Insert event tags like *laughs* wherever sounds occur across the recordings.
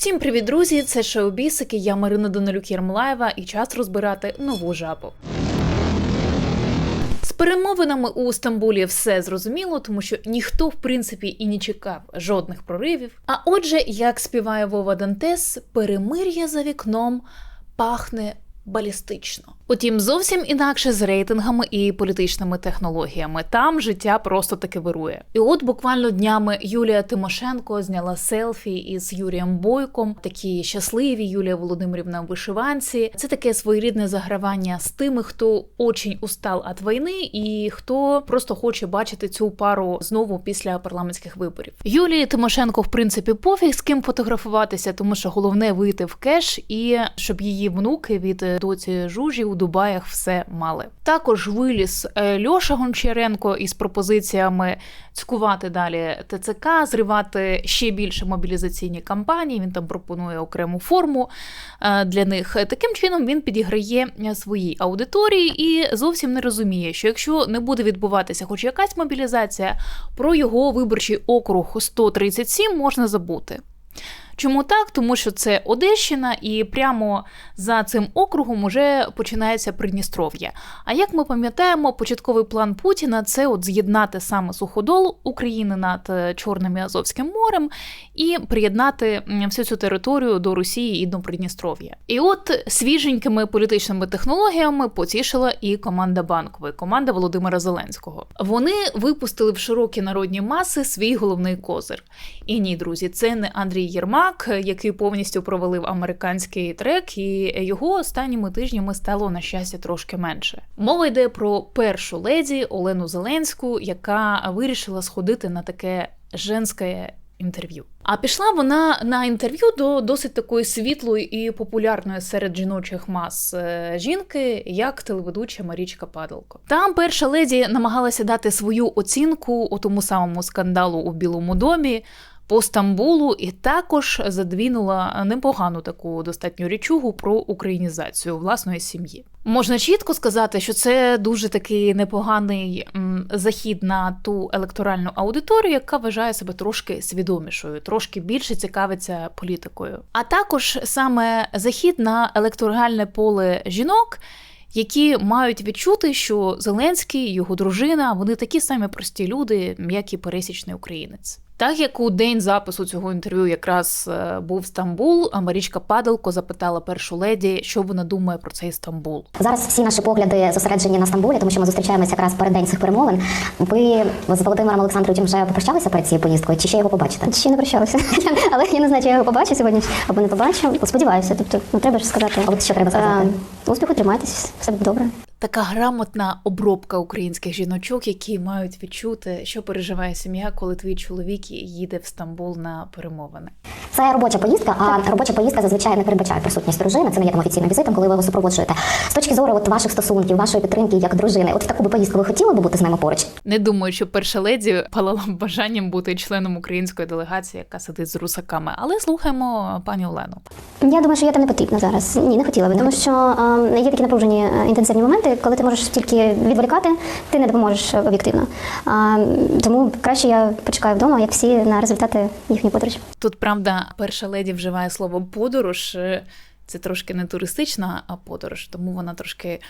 Всім привіт, друзі! Це Шоубісики, Я Марина Донелюк Єрмлаєва і час розбирати нову жабу. З перемовинами у Стамбулі все зрозуміло, тому що ніхто, в принципі, і не чекав жодних проривів. А отже, як співає Вова Дантес, перемир'я за вікном пахне балістично. Утім, зовсім інакше з рейтингами і політичними технологіями. Там життя просто таки вирує. І от буквально днями Юлія Тимошенко зняла селфі із Юрієм Бойком. Такі щасливі Юлія Володимирівна в вишиванці. Це таке своєрідне загравання з тими, хто очень устал від війни, і хто просто хоче бачити цю пару знову після парламентських виборів. Юлії Тимошенко, в принципі, пофіг з ким фотографуватися, тому що головне вийти в кеш і щоб її внуки від доці жужі у Дубаях все мали. Також виліз е, Льоша Гончаренко із пропозиціями цькувати далі ТЦК, зривати ще більше мобілізаційні кампанії. Він там пропонує окрему форму е, для них. Таким чином він підіграє своїй аудиторії і зовсім не розуміє, що якщо не буде відбуватися хоч якась мобілізація, про його виборчий округ 137 можна забути. Чому так? Тому що це Одещина, і прямо за цим округом уже починається Придністров'я. А як ми пам'ятаємо, початковий план Путіна це от з'єднати саме суходол України над е, Чорним і Азовським морем і приєднати всю цю територію до Росії і до Придністров'я. І от свіженькими політичними технологіями потішила і команда банкової, команда Володимира Зеленського. Вони випустили в широкі народні маси свій головний козир. І ні, друзі, це не Андрій Єрмак. Мак, який повністю провалив американський трек, і його останніми тижнями стало на щастя трошки менше. Мова йде про першу леді Олену Зеленську, яка вирішила сходити на таке женське інтерв'ю. А пішла вона на інтерв'ю до досить такої світлої і популярної серед жіночих мас е, жінки, як телеведуча Марічка Падалко. Там перша леді намагалася дати свою оцінку у тому самому скандалу у Білому домі по Стамбулу і також задвінула непогану таку достатню річугу про українізацію власної сім'ї. Можна чітко сказати, що це дуже такий непоганий захід на ту електоральну аудиторію, яка вважає себе трошки свідомішою, трошки більше цікавиться політикою. А також саме захід на електоральне поле жінок. Які мають відчути, що Зеленський, його дружина, вони такі самі прості люди, як і пересічний українець. Так як у день запису цього інтерв'ю якраз е, був Стамбул, а Марічка Падалко запитала першу леді, що вона думає про цей Стамбул. Зараз всі наші погляди зосереджені на Стамбулі, тому що ми зустрічаємося якраз перед день цих перемовин. Ви з Володимиром Олександровичем вже попрощалися перед цією поїздкою, чи ще його побачите? Ще не прощалися. *laughs* Але я не знаю, чи я його побачу сьогодні або не побачу. Сподіваюся, тобто ну треба ж сказати. А от що треба сказати? Успіху тримайтесь, все буде добре така грамотна обробка українських жіночок, які мають відчути, що переживає сім'я, коли твій чоловік їде в Стамбул на перемовини. Це робоча поїздка, а робоча поїздка зазвичай не передбачає присутність дружини. Це не є там офіційним візитом, коли ви його супроводжуєте. З точки зору от ваших стосунків, вашої підтримки як дружини. От в таку би поїздку ви хотіли би бути з ними поруч? Не думаю, що перша леді палала бажанням бути членом української делегації, яка сидить з русаками. Але слухаємо пані Олену. Я думаю, що я там не потрібна зараз. Ні, не хотіла би, тому що е, є такі напружені е, інтенсивні моменти коли ти можеш тільки відволікати, ти не допоможеш об'єктивно. Тому краще я почекаю вдома, як всі на результати їхньої подорожі. Тут правда, перша леді вживає слово подорож. Це трошки не туристична подорож, тому вона трошки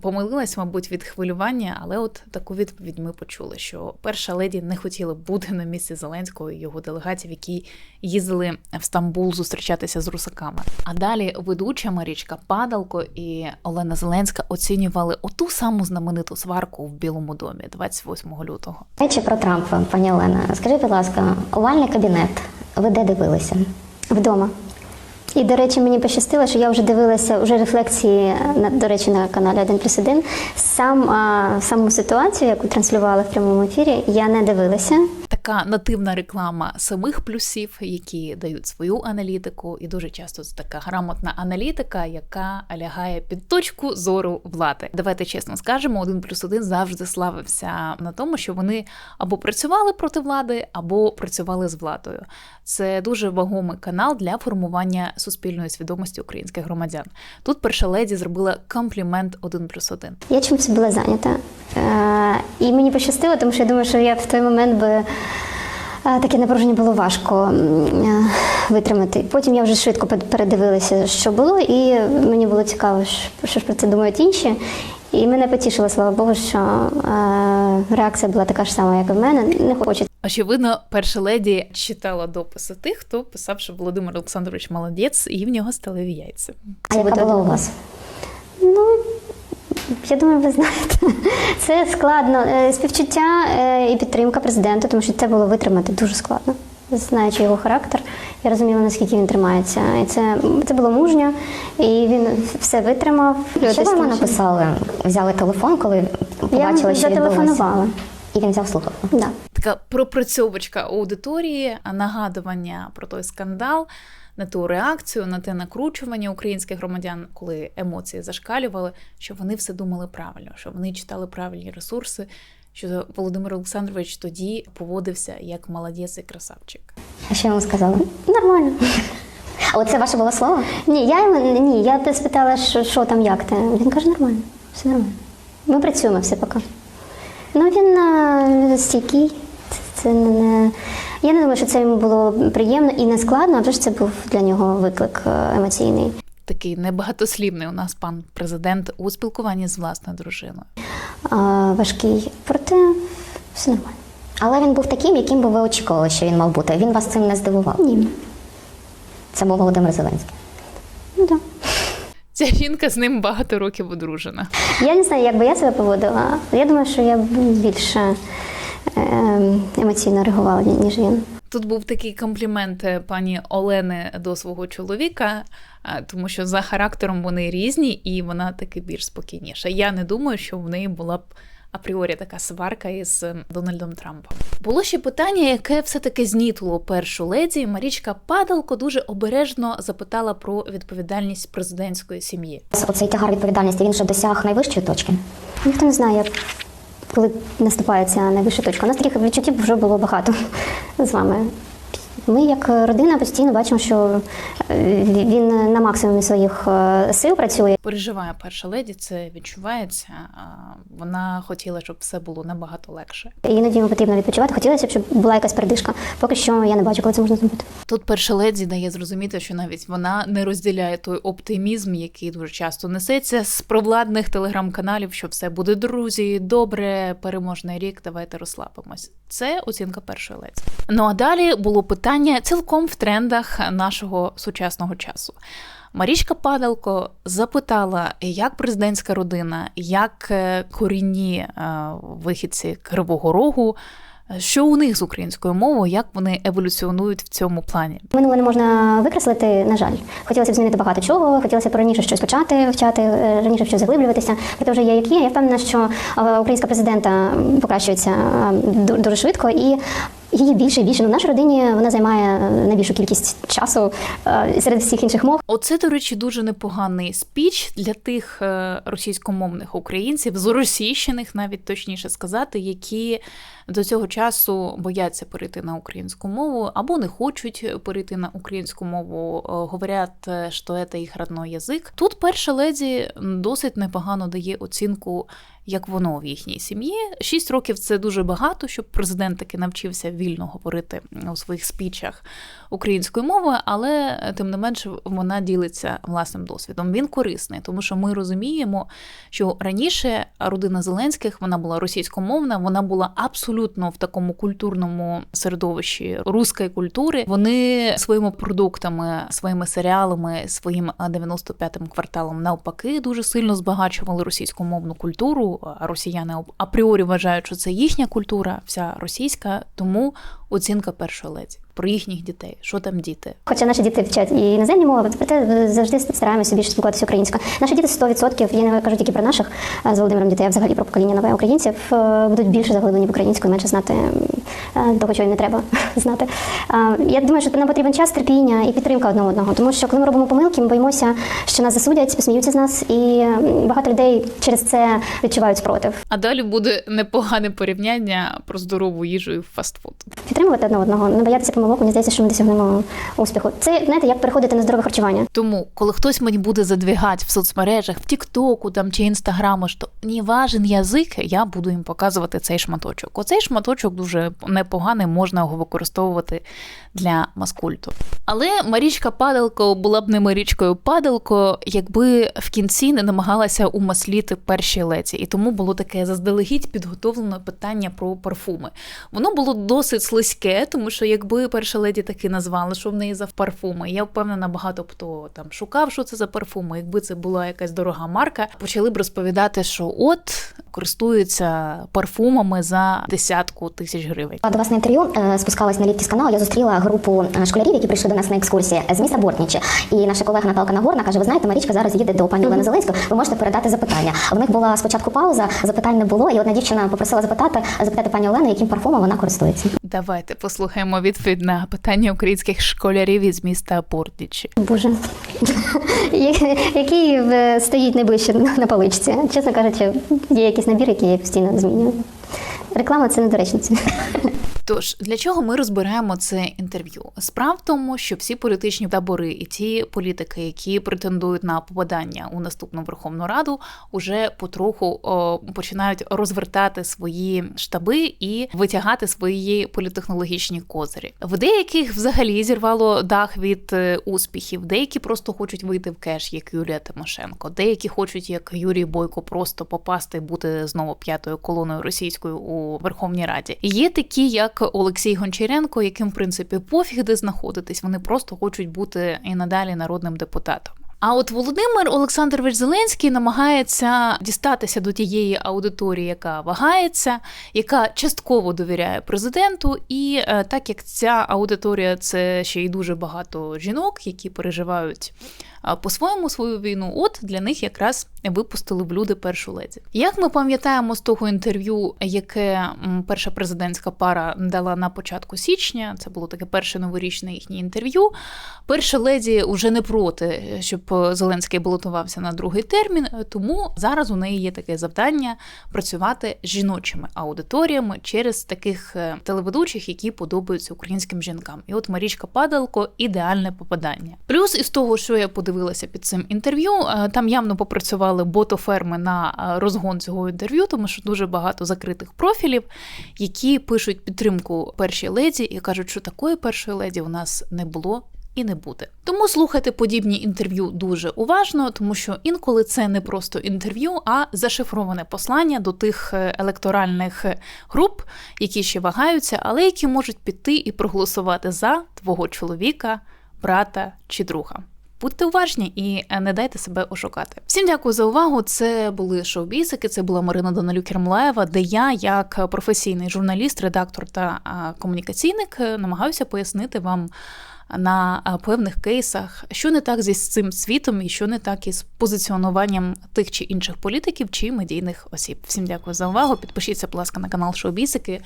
помилилась, мабуть, від хвилювання. Але от таку відповідь ми почули, що перша леді не хотіла бути на місці Зеленського і його делегаців, які їздили в Стамбул зустрічатися з русаками. А далі ведуча Марічка Падалко і Олена Зеленська оцінювали оту саму знамениту сварку в Білому домі 28 лютого. Речі про Трампа, пані Олена, скажіть, будь ласка, овальний кабінет. Ви де дивилися? Вдома. І, до речі, мені пощастило, що я вже дивилася вже рефлексії, до речі, на каналі 1 плюс 1. Сам саму ситуацію, яку транслювали в прямому ефірі, я не дивилася така нативна реклама самих плюсів, які дають свою аналітику, і дуже часто це така грамотна аналітика, яка лягає під точку зору влади. Давайте чесно скажемо, один плюс один завжди славився на тому, що вони або працювали проти влади, або працювали з владою. Це дуже вагомий канал для формування суспільної свідомості українських громадян. Тут перша леді зробила комплімент один плюс один. Я чимось була зайнята. Е, і мені пощастило, тому що я думаю, що я в той момент би Таке напруження було важко витримати. Потім я вже швидко передивилася, що було, і мені було цікаво, що- ж про це думають інші. І мене потішило, слава Богу, що е, реакція була така ж сама, як і в мене. Не хочу Очевидно, перша леді читала дописи тих, хто писав, що Володимир Олександрович молодець, і в нього сталеві яйця. А яка була у вас? Ну, я думаю, ви знаєте. *laughs* Це складно. Е, Співчуття е, і підтримка президента, тому що це було витримати дуже складно. Знаючи його характер, я розуміла, наскільки він тримається. І це, це було мужньо, і він все витримав. Що ви йому написали? Взяли телефон, коли побачили, що зателефонувала. І він взяв слухав. Да. Така пропрацьовочка аудиторії, а нагадування про той скандал, на ту реакцію, на те накручування українських громадян, коли емоції зашкалювали, що вони все думали правильно, що вони читали правильні ресурси. Що Володимир Олександрович тоді поводився як молодець і красавчик. А що я йому сказали? Нормально. А оце ваше було слово? Ні, я йому ні, я спитала, що, що там, як ти. Він каже, нормально, все нормально. Ми працюємо все поки. Ну він стійкий. Це, це не, не. Я не думаю, що це йому було приємно і не складно, адже ж це був для нього виклик е, емоційний. Такий небагатослівний у нас пан президент у спілкуванні з власною дружиною. А, важкий. Проте все нормально. Але він був таким, яким би ви очікували, що він мав бути. Він вас цим не здивував. Ні. Це був Володимир Зеленський. Ну так. Ця жінка з ним багато років одружена. Я не знаю, як би я себе поводила. Я думаю, що я більше емоційно реагувала, ніж він. Тут був такий комплімент е, пані Олени до свого чоловіка, е, тому що за характером вони різні, і вона таки більш спокійніша. Я не думаю, що в неї була б апріорі така сварка із е, Дональдом Трампом. Було ще питання, яке все-таки знітило першу леді. Марічка Падалко дуже обережно запитала про відповідальність президентської сім'ї. Оцей тягар відповідальності він вже досяг найвищої точки. Ніхто не знає, як, коли наступає ця найвища точка. У нас таких відчуттів вже було багато з вами. Ми, як родина, постійно бачимо, що е, він на максимумі своїх е, сил працює. Переживає перша леді, це відчувається. Вона хотіла, щоб все було набагато легше. Іноді йому потрібно відпочивати. Хотілося б, щоб була якась передишка. Поки що я не бачу, коли це можна зробити. Тут перша леді дає зрозуміти, що навіть вона не розділяє той оптимізм, який дуже часто несеться з провладних телеграм-каналів, що все буде друзі, добре, переможний рік, давайте розслабимось. Це оцінка першої леді. Ну а далі було питання цілком в трендах нашого сучасного часу. Марічка Падалко запитала, як президентська родина, як е, корінні е, вихідці Кривого Рогу, що у них з українською мовою, як вони еволюціонують в цьому плані. Минуле не можна викреслити, на жаль. Хотілося б змінити багато чого, хотілося б раніше щось почати вчати, е, раніше щось заглиблюватися. Проте вже є як є. Я впевнена, що українська президента покращується дуже швидко і. Її більше і більше. Ну, в нашій родині вона займає е, найбільшу кількість часу е, серед всіх інших мов. Оце, до речі, дуже непоганий спіч для тих е, російськомовних українців, зоросійщених, навіть точніше сказати, які до цього часу бояться перейти на українську мову або не хочуть перейти на українську мову, говорять, що це їх родной язик. Тут перша леді досить непогано дає оцінку. Як воно в їхній сім'ї. Шість років це дуже багато, щоб президент таки навчився вільно говорити у своїх спічах українською мовою, але тим не менше вона ділиться власним досвідом. Він корисний, тому що ми розуміємо, що раніше родина Зеленських вона була російськомовна, вона була абсолютно в такому культурному середовищі руської культури. Вони своїми продуктами, своїми серіалами, своїм а, 95-м кварталом навпаки дуже сильно збагачували російськомовну культуру. А Росіяни апріорі вважають, що це їхня культура, вся російська, тому оцінка першої леді про їхніх дітей. Що там діти? Хоча наші діти вчать і іноземні мови, проте завжди стараємося більше спілкуватися українською. Наші діти 100%, я не кажу тільки про наших з Володимиром дітей, а взагалі про покоління нове українців, е, будуть більше заглиблені в українську і менше знати е, того, чого їм не треба *laughs* знати. Я думаю, що нам потрібен час, терпіння і підтримка одного одного. Тому що коли ми робимо помилки, ми боїмося, що нас засудять, посміються з нас, і багато людей через це відчувають спротив. А далі буде непогане порівняння про здорову їжу і фастфуд. Підтримувати одне одного, не боятися помилок, мені здається, що ми досягнемо успіху. Це знаєте, як переходити на здорове харчування. Тому, коли хтось мені буде задвігати в соцмережах, в Тіктоку там чи інстаграму, що не важен язик, я буду їм показувати цей шматочок. Оцей шматочок дуже непоганий, можна його використовувати для маскульту. Але Марічка Падалко була б не Марічкою Падалко, якби в кінці не намагалася умасліти перші леті. І тому було таке заздалегідь підготовлене питання про парфуми. Воно було досить слизьке, тому що якби перша леді таки назвала, що в неї за парфуми, я впевнена, багато хто там шукав, що це за парфуми. Якби це була якась дорога марка, почали б розповідати, що от користуються парфумами за десятку тисяч гривень. До вас на інтерв'ю е, спускалась на ліфті з каналу. Я зустріла групу е, школярів, які прийшли до нас на екскурсії з міста Бортнічі. І наша колега Наталка Нагорна каже: Ви знаєте, Марічка зараз їде до пані Олени Зеленської. Ви можете передати запитання. В них була спочатку пауза, запитань не було. І одна дівчина попросила запитати запитати пані Олену, яким парфумом вона користується. Давайте послухаємо відповідь на питання українських школярів із міста Бурдічі. Боже, *laughs* який е, стоїть найближче на поличці. Чесно кажучи, є якийсь набір, який я постійно змінюю. Реклама це недоречниці. *laughs* Тож для чого ми розбираємо це інтерв'ю? Справа в тому, що всі політичні табори і ті політики, які претендують на попадання у наступну Верховну Раду, уже потроху о, починають розвертати свої штаби і витягати свої політехнологічні козирі. В деяких взагалі зірвало дах від е, успіхів, деякі просто хочуть вийти в кеш, як Юлія Тимошенко, деякі хочуть, як Юрій Бойко, просто попасти, бути знову п'ятою колоною російською у Верховній Раді. Є такі, як Олексій Гончаренко, яким в принципі пофіг де знаходитись, вони просто хочуть бути і надалі народним депутатом. А от Володимир Олександрович Зеленський намагається дістатися до тієї аудиторії, яка вагається, яка частково довіряє президенту. І е, так як ця аудиторія це ще й дуже багато жінок, які переживають по-своєму свою війну, от для них якраз випустили в люди першу леді. Як ми пам'ятаємо з того інтерв'ю, яке перша президентська пара дала на початку січня, це було таке перше новорічне їхнє інтерв'ю. Перша леді вже не проти, щоб Зеленський балотувався на другий термін, тому зараз у неї є таке завдання працювати з жіночими аудиторіями через таких е, телеведучих, які подобаються українським жінкам. І от Марічка Падалко ідеальне попадання. Плюс із того, що я подивилася під цим інтерв'ю, е, там явно попрацювали ботоферми на е, розгон цього інтерв'ю, тому що дуже багато закритих профілів, які пишуть підтримку першій леді і кажуть, що такої першої леді у нас не було. І не буде. Тому слухайте подібні інтерв'ю дуже уважно, тому що інколи це не просто інтерв'ю, а зашифроване послання до тих е, електоральних е, груп, які ще вагаються, але які можуть піти і проголосувати за твого чоловіка, брата чи друга. Будьте уважні і е, не дайте себе ошукати. Всім дякую за увагу. Це були шоу-бісики, Це була Марина Данилюк Кермлаєва, де я, як професійний журналіст, редактор та комунікаційник, намагаюся пояснити вам на певних кейсах, що не так зі цим світом і що не так із позиціонуванням тих чи інших політиків чи медійних осіб. Всім дякую за увагу. Підпишіться, будь ласка, на канал Шоу-бісики.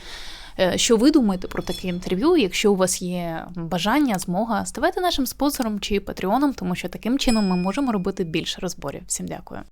Е, Що ви думаєте про таке інтерв'ю? Якщо у вас є бажання, змога, ставайте нашим спонсором чи патреоном, тому що таким чином ми можемо робити більше розборів. Всім дякую.